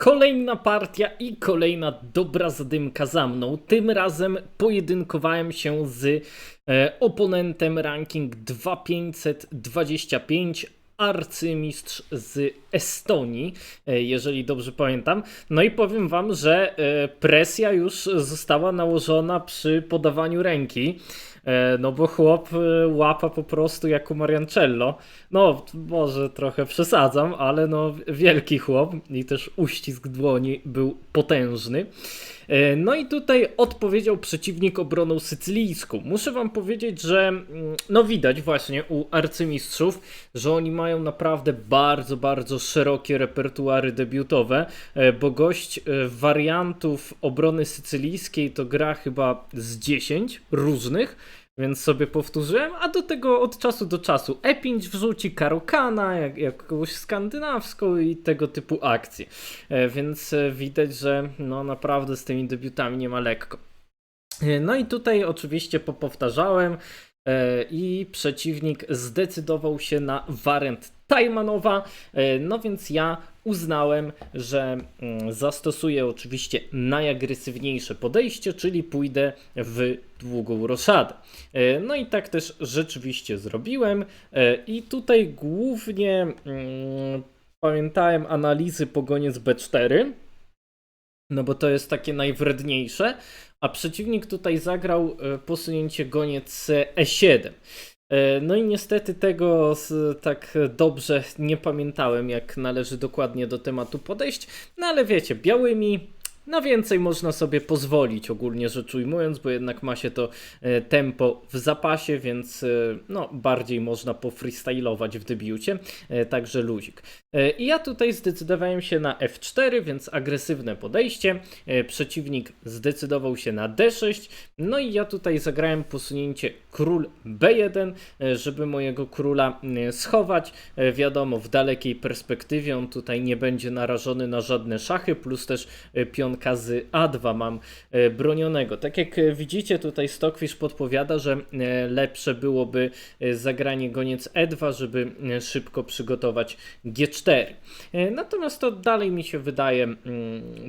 Kolejna partia i kolejna dobra zadymka za mną. Tym razem pojedynkowałem się z e, oponentem ranking 2525 arcymistrz z Estonii, e, jeżeli dobrze pamiętam. No i powiem wam, że e, presja już została nałożona przy podawaniu ręki. E, No bo chłop e, łapa po prostu jako Mariancello. No, może trochę przesadzam, ale no wielki chłop i też uścisk dłoni był potężny. E, No i tutaj odpowiedział przeciwnik obroną sycylijską. Muszę wam powiedzieć, że mm, no widać właśnie u arcymistrzów, że oni mają naprawdę bardzo, bardzo szerokie repertuary debiutowe, bo gość wariantów obrony sycylijskiej to gra chyba z 10 różnych. Więc sobie powtórzyłem, a do tego od czasu do czasu E5 wrzuci Karokana, jak, jakąś skandynawską i tego typu akcje. E, Więc e, widać, że no naprawdę z tymi debiutami nie ma lekko. E, No i tutaj oczywiście popowtarzałem i przeciwnik zdecydował się na wariant Tajmanowa, e, no więc ja uznałem, że mm, zastosuję oczywiście najagresywniejsze podejście, czyli pójdę w długą roszadę. E, No i tak też rzeczywiście zrobiłem e, i tutaj głównie mm, pamiętałem analizy po goniec B4, no bo to jest takie najwredniejsze, a przeciwnik tutaj zagrał posunięcie goniec E7. E, No i niestety tego tak dobrze nie pamiętałem, jak należy dokładnie do tematu podejść. No ale wiecie, białymi na więcej można sobie pozwolić, ogólnie rzecz ujmując, bo jednak ma się to e, tempo w zapasie, więc e, no, bardziej można pofreestylować w debiucie, także luzik. E, I ja tutaj zdecydowałem się na F4, więc agresywne podejście. E, Przeciwnik zdecydował się na D6. No i ja tutaj zagrałem posunięcie król B1, e, żeby mojego króla schować. Wiadomo, w dalekiej perspektywie on tutaj nie będzie narażony na żadne szachy, plus też pionka z A2 mam bronionego. Tak jak widzicie, tutaj Stockfish podpowiada, że lepsze byłoby zagranie goniec E2, żeby szybko przygotować G4. E, Natomiast to dalej mi się wydaje mm,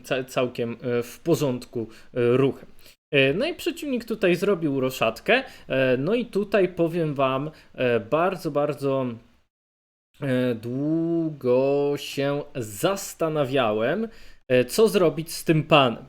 ca- całkiem e, w porządku e, ruchem. No i przeciwnik tutaj zrobił roszadkę. No i tutaj powiem wam bardzo, bardzo długo się zastanawiałem, co zrobić z tym panem.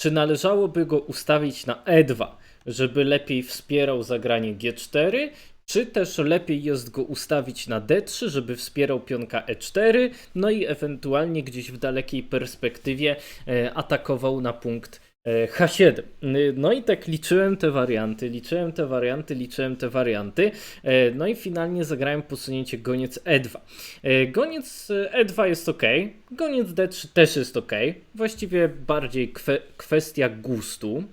Czy należałoby go ustawić na E2, żeby lepiej wspierał zagranie G4, czy też lepiej jest go ustawić na D3, żeby wspierał pionka E4, no i ewentualnie gdzieś w dalekiej perspektywie e, atakował na punkt e, H7. N- No i tak liczyłem te warianty, liczyłem te warianty, liczyłem te warianty. e, No i finalnie zagrałem posunięcie goniec E2. E, Goniec e, E2 jest ok, goniec D3 też jest ok. Właściwie bardziej kwe- kwestia gustu.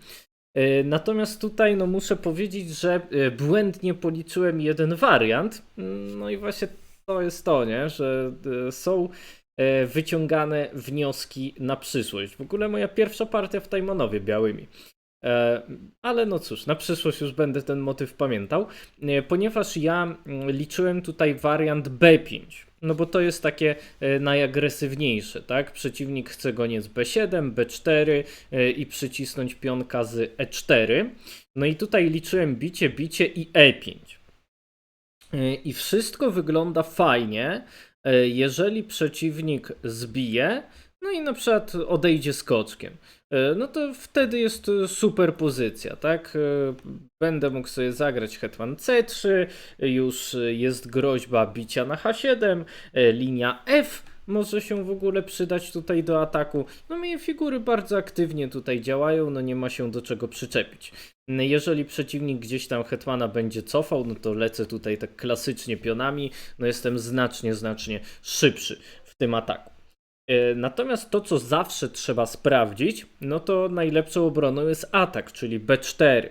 E, Natomiast tutaj no, muszę powiedzieć, że e, błędnie policzyłem jeden wariant. No i właśnie to jest to, nie? że e, są wyciągane wnioski na przyszłość. W ogóle moja pierwsza partia w Tajmanowie białymi. E, Ale no cóż, na przyszłość już będę ten motyw pamiętał, e, ponieważ ja mm, liczyłem tutaj wariant B5. No bo to jest takie e, najagresywniejsze, tak? Przeciwnik chce goniec B7, B4 e, i przycisnąć pionka z E4. No i tutaj liczyłem bicie, bicie i E5. E, I wszystko wygląda fajnie, jeżeli przeciwnik zbije, no i na przykład odejdzie skoczkiem. E, No to wtedy jest e, super pozycja, tak? E, Będę mógł sobie zagrać hetman C3, e, już jest groźba bicia na H7, e, linia F może się w ogóle przydać tutaj do ataku. No moje figury bardzo aktywnie tutaj działają, no nie ma się do czego przyczepić. Jeżeli przeciwnik gdzieś tam hetmana będzie cofał, no to lecę tutaj tak klasycznie pionami, no jestem znacznie, znacznie szybszy w tym ataku. E, Natomiast to, co zawsze trzeba sprawdzić, no to najlepszą obroną jest atak, czyli B4.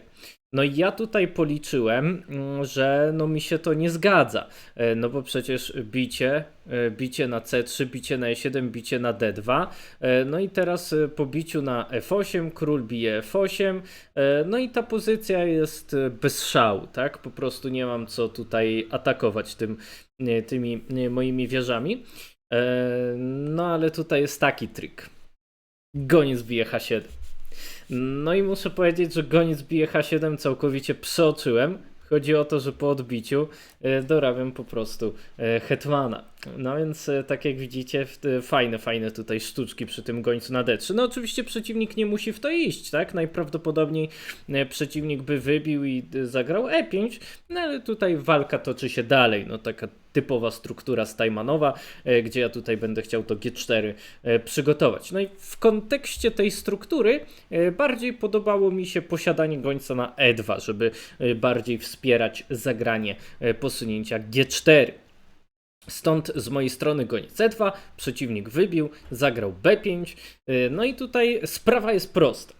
No i ja tutaj policzyłem, mm, że no mi się to nie zgadza, E, no bo przecież bicie, e, bicie na C3, bicie na E7, bicie na D2, e, no i teraz po biciu na F8 król bije F8, e, no i ta pozycja jest bez szału, tak? Po prostu nie mam co tutaj atakować tym, tymi moimi wieżami. E, no ale tutaj jest taki trik. Goniec bije H7. No i muszę powiedzieć, że goniec bije H7 całkowicie przeoczyłem. Chodzi o to, że po odbiciu e, dorabiam po prostu e, hetmana. No więc tak jak widzicie, fajne, fajne tutaj sztuczki przy tym gońcu na D3. No oczywiście przeciwnik nie musi w to iść, tak? Najprawdopodobniej przeciwnik by wybił i zagrał E5, no ale tutaj walka toczy się dalej. No taka typowa struktura Stajmanowa, e, gdzie ja tutaj będę chciał to G4 e, przygotować. No i w kontekście tej struktury e, bardziej podobało mi się posiadanie gońca na E2, żeby bardziej wspierać zagranie posunięcia G4. Stąd z mojej strony goniec C2, przeciwnik wybił, zagrał B5. e, No i tutaj sprawa jest prosta.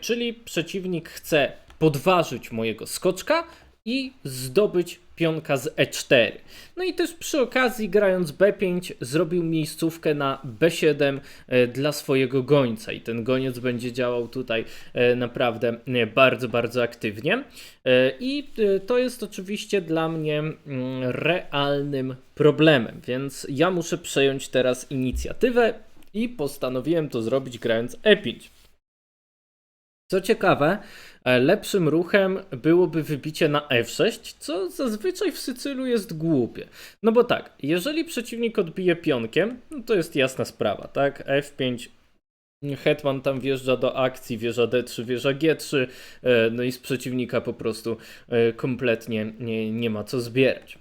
Czyli przeciwnik chce podważyć mojego skoczka i zdobyć pionka z E4. No i też przy okazji, grając B5, zrobił miejscówkę na B7 e, dla swojego gońca. I ten goniec będzie działał tutaj e, naprawdę e, bardzo, bardzo aktywnie. I to jest oczywiście dla mnie mm, realnym problemem, więc ja muszę przejąć teraz inicjatywę i postanowiłem to zrobić grając E5. Co ciekawe, e, lepszym ruchem byłoby wybicie na F6, co zazwyczaj w Sycylu jest głupie. No bo tak, jeżeli przeciwnik odbije pionkiem, no to jest jasna sprawa, tak? F5, hetman tam wjeżdża do akcji, wieża D3, wieża G3, e, no i z przeciwnika po prostu e, kompletnie nie, nie ma co zbierać.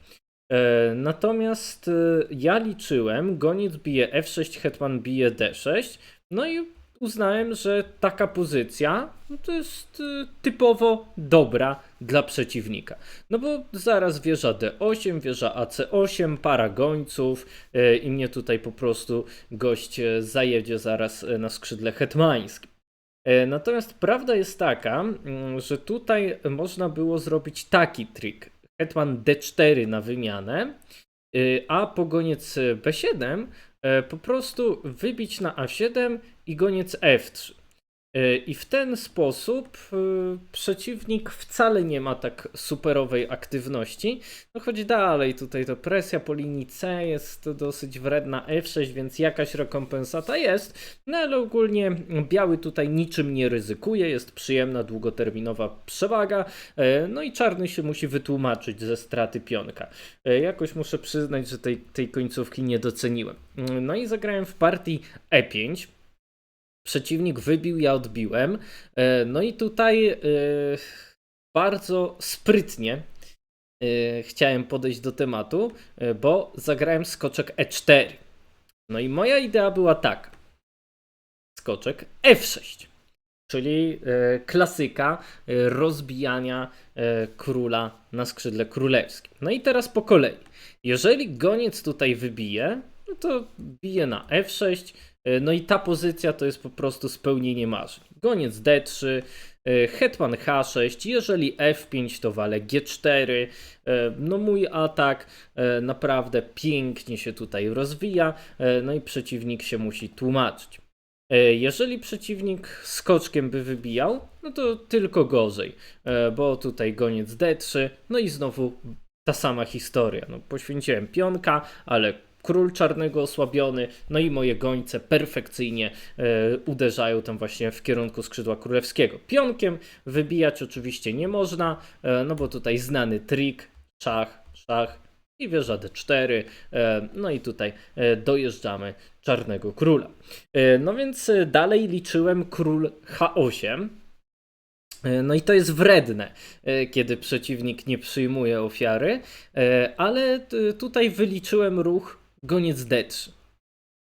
Natomiast ja liczyłem, goniec bije F6, hetman bije D6, no i uznałem, że taka pozycja no to jest y, typowo dobra dla przeciwnika. No bo zaraz wieża D8, wieża AC8, para gońców y, i mnie tutaj po prostu gość y, zajedzie zaraz na skrzydle hetmańskim. Natomiast prawda jest taka, mm, że tutaj można było zrobić taki trik. Hetman D4 na wymianę, a po goniec B7 e, po prostu wybić na A7 i goniec F3. E, I w ten sposób e, przeciwnik wcale nie ma tak superowej aktywności. No choć dalej tutaj to presja po linii C jest dosyć wredna F6, więc jakaś rekompensata jest. No ale ogólnie biały tutaj niczym nie ryzykuje, jest przyjemna długoterminowa przewaga. E, No i czarny się musi wytłumaczyć ze straty pionka. Jakoś muszę przyznać, że tej, tej końcówki nie doceniłem. No i zagrałem w partii E5. Przeciwnik wybił, ja odbiłem. E, No i tutaj e, bardzo sprytnie e, chciałem podejść do tematu, bo zagrałem skoczek E4. No i moja idea była taka. Skoczek F6. Czyli klasyka rozbijania króla na skrzydle królewskim. No i teraz po kolei. Jeżeli goniec tutaj wybije, no to bije na F6. e, No i ta pozycja to jest po prostu spełnienie marzeń. Goniec D3, e, hetman H6, jeżeli F5 to wale G4. E, No mój atak naprawdę pięknie się tutaj rozwija, no i przeciwnik się musi tłumaczyć. Jeżeli przeciwnik skoczkiem by wybijał, no to tylko gorzej, bo tutaj goniec D3, no i znowu ta sama historia. No, poświęciłem pionka, ale król czarnego osłabiony, no i moje gońce perfekcyjnie e, uderzają tam właśnie w kierunku skrzydła królewskiego. Pionkiem wybijać oczywiście nie można, e, no bo tutaj znany trik, szach, szach i wieża D4, e, no i tutaj dojeżdżamy czarnego króla. No więc dalej liczyłem król H8. E, No i to jest wredne, kiedy przeciwnik nie przyjmuje ofiary, ale tutaj wyliczyłem ruch goniec D3.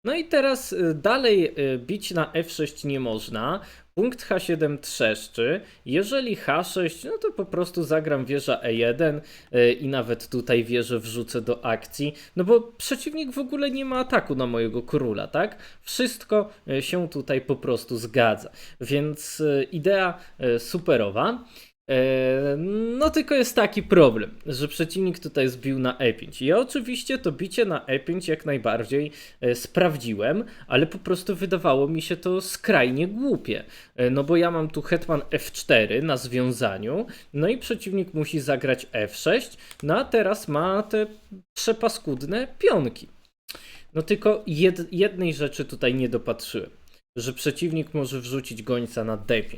No i teraz e, dalej e, bić na F6 nie można. Punkt H7 trzeszczy. Jeżeli H6, no to po prostu zagram wieża E1 e, i nawet tutaj wieżę wrzucę do akcji. No bo przeciwnik w ogóle nie ma ataku na mojego króla, tak? Wszystko się tutaj po prostu zgadza. Więc idea superowa. E, No tylko jest taki problem, że przeciwnik tutaj zbił na E5. Ja oczywiście to bicie na E5 jak najbardziej e, sprawdziłem, ale po prostu wydawało mi się to skrajnie głupie. E, No bo ja mam tu hetman F4 na związaniu, no i przeciwnik musi zagrać F6, no a teraz ma te przepaskudne pionki. No tylko jed, jednej rzeczy tutaj nie dopatrzyłem, że przeciwnik może wrzucić gońca na D5.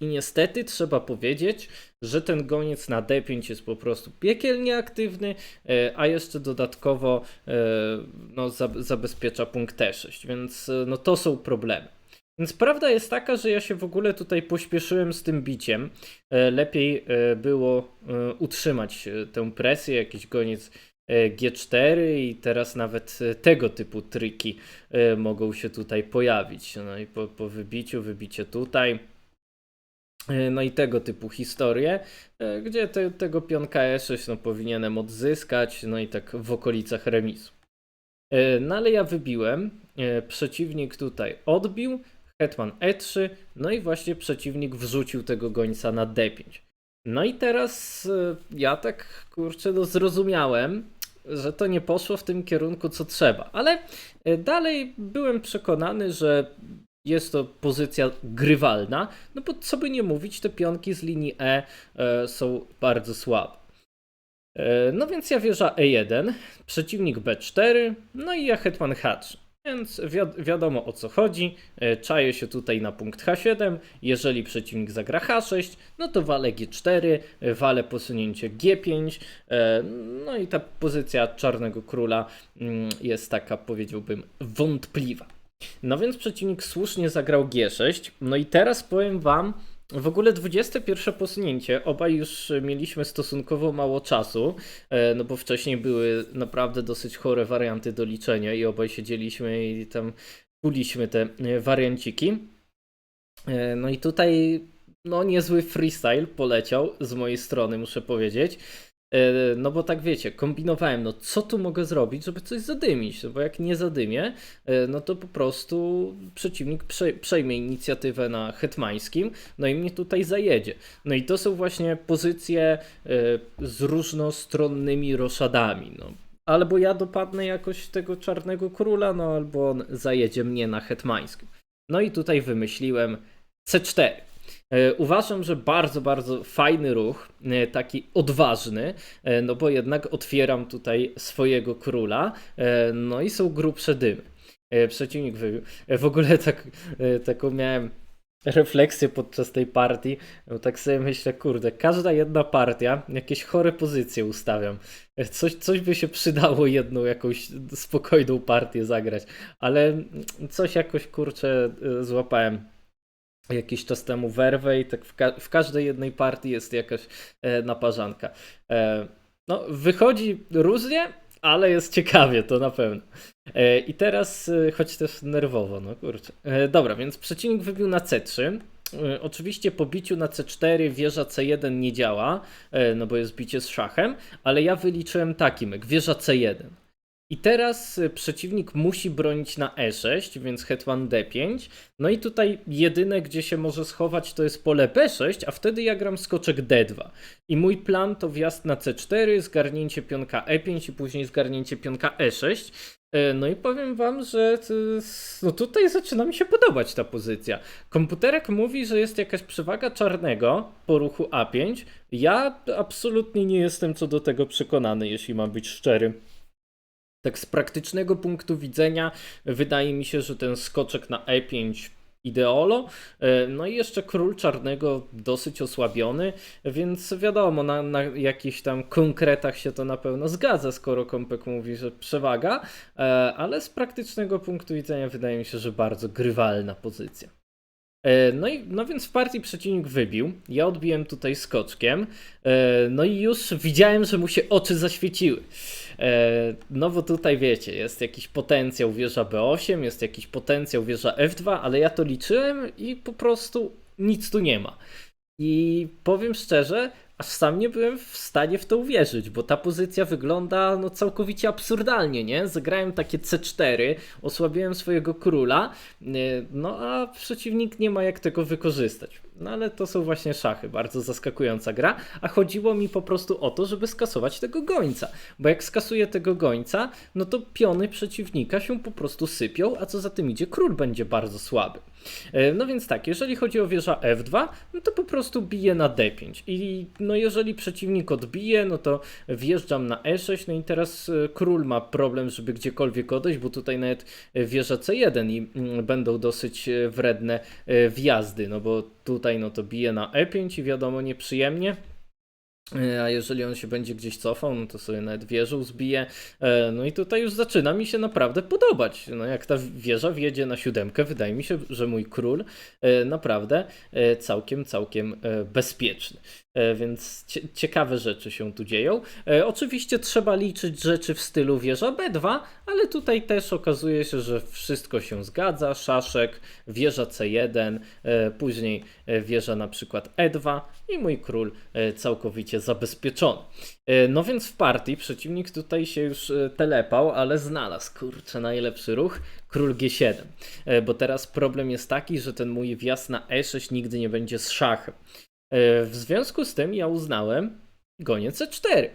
I niestety trzeba powiedzieć, że ten goniec na D5 jest po prostu piekielnie aktywny, e, a jeszcze dodatkowo e, no, za- zabezpiecza punkt T6, więc e, no, to są problemy. Więc prawda jest taka, że ja się w ogóle tutaj pośpieszyłem z tym biciem. Lepiej było utrzymać tę presję, jakiś goniec e, G4 i teraz nawet tego typu triki mogą się tutaj pojawić. No i po, po wybiciu, wybicie tutaj. E, No i tego typu historie, e, gdzie te, tego pionka E6 no, powinienem odzyskać, no i tak w okolicach remisu. E, No ale ja wybiłem, przeciwnik tutaj odbił, hetman E3, no i właśnie przeciwnik wrzucił tego gońca na D5. No i teraz ja tak kurczę no zrozumiałem, że to nie poszło w tym kierunku co trzeba, ale dalej byłem przekonany, że jest to pozycja grywalna, no bo co by nie mówić, te pionki z linii E e, są bardzo słabe. E, no więc ja wieża E1, przeciwnik B4, no i ja hetman H3. Więc wi- wiadomo o co chodzi. E, Czaję się tutaj na punkt H7. Jeżeli przeciwnik zagra H6, no to walę G4, e, walę posunięcie G5. e, No i ta pozycja czarnego króla mm, jest taka, powiedziałbym, wątpliwa. No więc przeciwnik słusznie zagrał G6. No i teraz powiem wam, w ogóle 21 posunięcie. Obaj już mieliśmy stosunkowo mało czasu, e, no bo wcześniej były naprawdę dosyć chore warianty do liczenia i obaj siedzieliśmy i tam kuliśmy te e, warianciki. E, No i tutaj no niezły freestyle poleciał z mojej strony, muszę powiedzieć. E, No bo tak wiecie, kombinowałem, no co tu mogę zrobić, żeby coś zadymić, no bo jak nie zadymię, e, no to po prostu przeciwnik prze, przejmie inicjatywę na hetmańskim, no i mnie tutaj zajedzie. No i to są właśnie pozycje e, z różnostronnymi roszadami, no. Albo ja dopadnę jakoś tego czarnego króla, no albo on zajedzie mnie na hetmańskim. No i tutaj wymyśliłem C4. E, Uważam, że bardzo, bardzo fajny ruch, e, taki odważny, e, no bo jednak otwieram tutaj swojego króla, no i są grubsze dymy. Przeciwnik wybił. W ogóle tak, taką miałem refleksję podczas tej partii, bo tak sobie myślę, kurde, każda jedna partia, jakieś chore pozycje ustawiam. Coś, coś by się przydało jedną jakąś spokojną partię zagrać, ale coś jakoś, kurczę, złapałem jakiś czas temu werwę i tak w, ka- w każdej jednej partii jest jakaś e, naparzanka. E, no, wychodzi różnie, ale jest ciekawie, to na pewno. E, I teraz, e, choć też nerwowo, no kurczę. E, dobra, więc przeciwnik wybił na C3. E, Oczywiście po biciu na C4 wieża C1 nie działa, no bo jest bicie z szachem, ale ja wyliczyłem taki myk, wieża C1. I teraz y, przeciwnik musi bronić na E6, więc hetman D5. No i tutaj jedyne, gdzie się może schować, to jest pole B6, a wtedy ja gram skoczek D2. I mój plan to wjazd na C4, zgarnięcie pionka E5 i później zgarnięcie pionka E6. E, No i powiem wam, że jest- no tutaj zaczyna mi się podobać ta pozycja. Komputerek mówi, że jest jakaś przewaga czarnego po ruchu A5. Ja absolutnie nie jestem co do tego przekonany, jeśli mam być szczery. Tak z praktycznego punktu widzenia wydaje mi się, że ten skoczek na E5 ideolo, e, no i jeszcze król czarnego dosyć osłabiony, więc wiadomo, na, na jakichś tam konkretach się to na pewno zgadza, skoro Kompek mówi, że przewaga, e, ale z praktycznego punktu widzenia wydaje mi się, że bardzo grywalna pozycja. E, No i no więc w partii przeciwnik wybił. Ja odbiłem tutaj skoczkiem. E, No i już widziałem, że mu się oczy zaświeciły. E, No bo tutaj wiecie, jest jakiś potencjał wieża B8, jest jakiś potencjał wieża F2, ale ja to liczyłem i po prostu nic tu nie ma. I powiem szczerze, aż sam nie byłem w stanie w to uwierzyć, bo ta pozycja wygląda no całkowicie absurdalnie, nie? Zagrałem takie C4, osłabiłem swojego króla, yy, no a przeciwnik nie ma jak tego wykorzystać. No ale to są właśnie szachy, bardzo zaskakująca gra, a chodziło mi po prostu o to, żeby skasować tego gońca, bo jak skasuję tego gońca, no to piony przeciwnika się po prostu sypią, a co za tym idzie, król będzie bardzo słaby. E, No więc tak, jeżeli chodzi o wieża F2, no to po prostu bije na D5 i no jeżeli przeciwnik odbije, no to wjeżdżam na E6, no i teraz e, król ma problem, żeby gdziekolwiek odejść, bo tutaj nawet e, wieża C1 i mm, będą dosyć wredne wjazdy, no bo tutaj no to bije na E5 i wiadomo nieprzyjemnie. E, A jeżeli on się będzie gdzieś cofał, no to sobie nawet wieżą zbije. E, No i tutaj już zaczyna mi się naprawdę podobać. No jak ta wieża wjedzie na siódemkę, wydaje mi się, że mój król e, naprawdę całkiem, całkiem bezpieczny. Więc cie, ciekawe rzeczy się tu dzieją. Oczywiście trzeba liczyć rzeczy w stylu wieża B2, ale tutaj też okazuje się, że wszystko się zgadza. Szaszek, wieża C1, e, później wieża na przykład E2 i mój król całkowicie zabezpieczony. E, No więc w partii przeciwnik tutaj się już e, telepał, ale znalazł, kurczę, najlepszy ruch, król G7. E, Bo teraz problem jest taki, że ten mój wjazd na E6 nigdy nie będzie z szachem. W związku z tym ja uznałem gonię C4. E,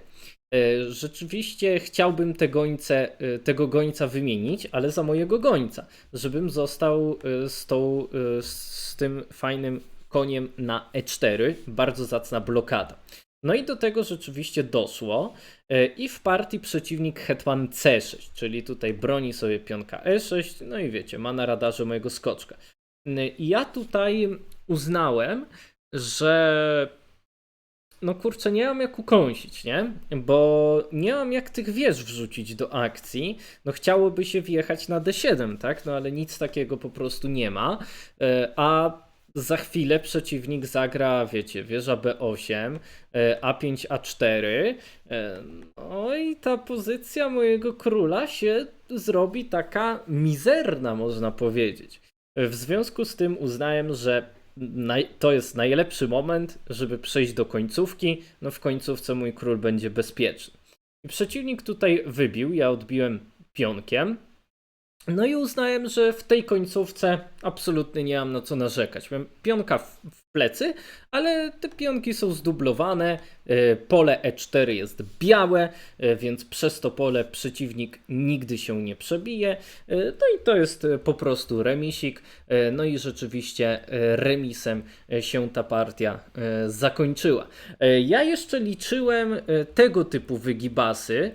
Rzeczywiście chciałbym te gońce, tego gońca wymienić, ale za mojego gońca, żebym został z, tą, z tym fajnym koniem na E4. Bardzo zacna blokada. No i do tego rzeczywiście doszło e, i w partii przeciwnik hetman C6, czyli tutaj broni sobie pionka E6, no i wiecie, ma na radarze mojego skoczka. N- I ja tutaj uznałem, że no kurczę, nie mam jak ukąsić, nie? Bo nie mam jak tych wież wrzucić do akcji. No chciałoby się wjechać na D7, tak? No ale nic takiego po prostu nie ma. E, A za chwilę przeciwnik zagra, wiecie, wieża B8, e, A5, A4. e, No i ta pozycja mojego króla się zrobi taka mizerna, można powiedzieć. W związku z tym uznałem, że to jest najlepszy moment, żeby przejść do końcówki. No w końcówce mój król będzie bezpieczny. Przeciwnik tutaj wybił, ja odbiłem pionkiem. No i uznałem, że w tej końcówce absolutnie nie mam na co narzekać. Mam pionka w, plecy, ale te pionki są zdublowane. e, Pole E4 jest białe, e, więc przez to pole przeciwnik nigdy się nie przebije. E, No i to jest po prostu remisik. No i rzeczywiście remisem się ta partia zakończyła. Ja jeszcze liczyłem tego typu wygibasy,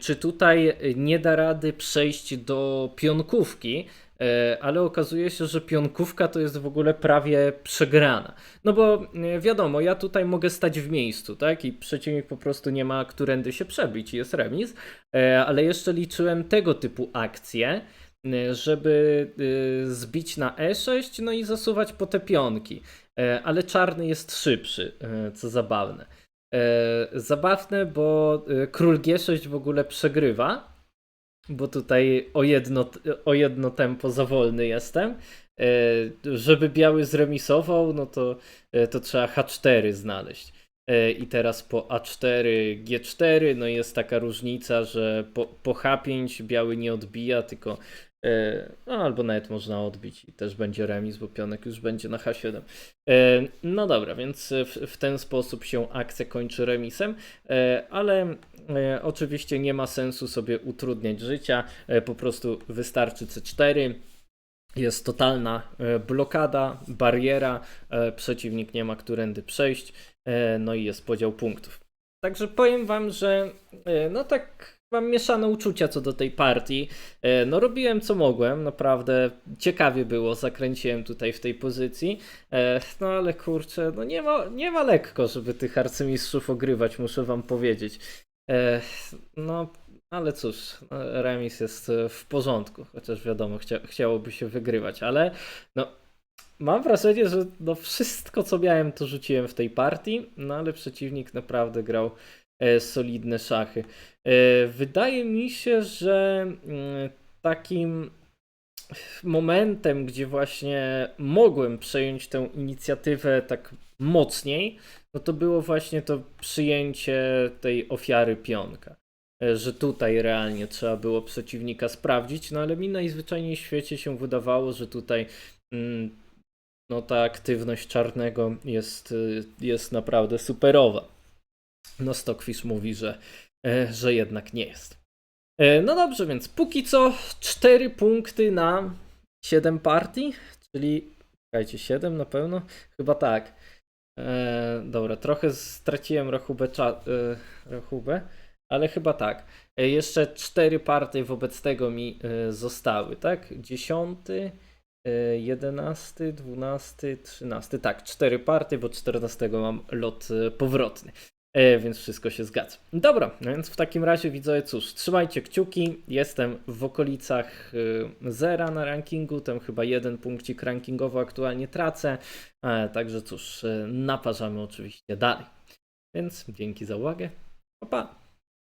czy tutaj e, nie da rady przejść do pionkówki, e, ale okazuje się, że pionkówka to jest w ogóle prawie przegrana. No bo e, wiadomo, ja tutaj mogę stać w miejscu, tak? I przeciwnik po prostu nie ma którędy się przebić, jest remis, e, ale jeszcze liczyłem tego typu akcje, e, żeby e, zbić na E6, no i zasuwać po te pionki. E, Ale czarny jest szybszy, e, co zabawne. E, Zabawne, bo e, król G6 w ogóle przegrywa, bo tutaj o jedno, o jedno tempo za wolny jestem. E, Żeby biały zremisował, no to, to trzeba H4 znaleźć. I teraz po A4, G4, no jest taka różnica, że po, po H5 biały nie odbija, tylko no, albo nawet można odbić i też będzie remis, bo pionek już będzie na H7. E, No dobra, więc w, w ten sposób się akcja kończy remisem, e, ale e, oczywiście nie ma sensu sobie utrudniać życia, e, po prostu wystarczy C4. Jest totalna e, blokada, bariera, e, przeciwnik nie ma którędy przejść, e, no i jest podział punktów. Także powiem wam, że e, no tak mam mieszane uczucia co do tej partii. E, No robiłem co mogłem, naprawdę ciekawie było, zakręciłem tutaj w tej pozycji. E, No ale kurczę, no nie ma, nie ma lekko, żeby tych arcymistrzów ogrywać, muszę wam powiedzieć. E, No ale cóż, no, remis jest w porządku, chociaż wiadomo, chcia, chciałoby się wygrywać, ale no mam wrażenie, że no wszystko co miałem to rzuciłem w tej partii, no ale przeciwnik naprawdę grał solidne szachy. E, wydaje mi się, że mm, takim momentem, gdzie właśnie mogłem przejąć tę inicjatywę tak mocniej, no to było właśnie to przyjęcie tej ofiary pionka. E, Że tutaj realnie trzeba było przeciwnika sprawdzić, no ale mi najzwyczajniej w świecie się wydawało, że tutaj mm, no ta aktywność czarnego jest, y, jest naprawdę superowa. No Stockfish mówi, że, e, że jednak nie jest. E, No dobrze, więc póki co 4 punkty na 7 partii, czyli czekajcie, 7 na pewno? Chyba tak. E, dobra, trochę straciłem rachubę, cza- e, rachubę, ale chyba tak. E, jeszcze cztery partie wobec tego mi e, zostały, tak? Dziesiąty, e, jedenasty, dwunasty, trzynasty. Tak, cztery partie, bo czternastego mam lot e, powrotny. E, więc wszystko się zgadza. Dobra, więc w takim razie widzowie, cóż, trzymajcie kciuki. Jestem w okolicach e, zera na rankingu, tam chyba jeden punkcik rankingowo aktualnie tracę. E, także cóż, e, naparzamy oczywiście dalej. Więc dzięki za uwagę. Pa, pa.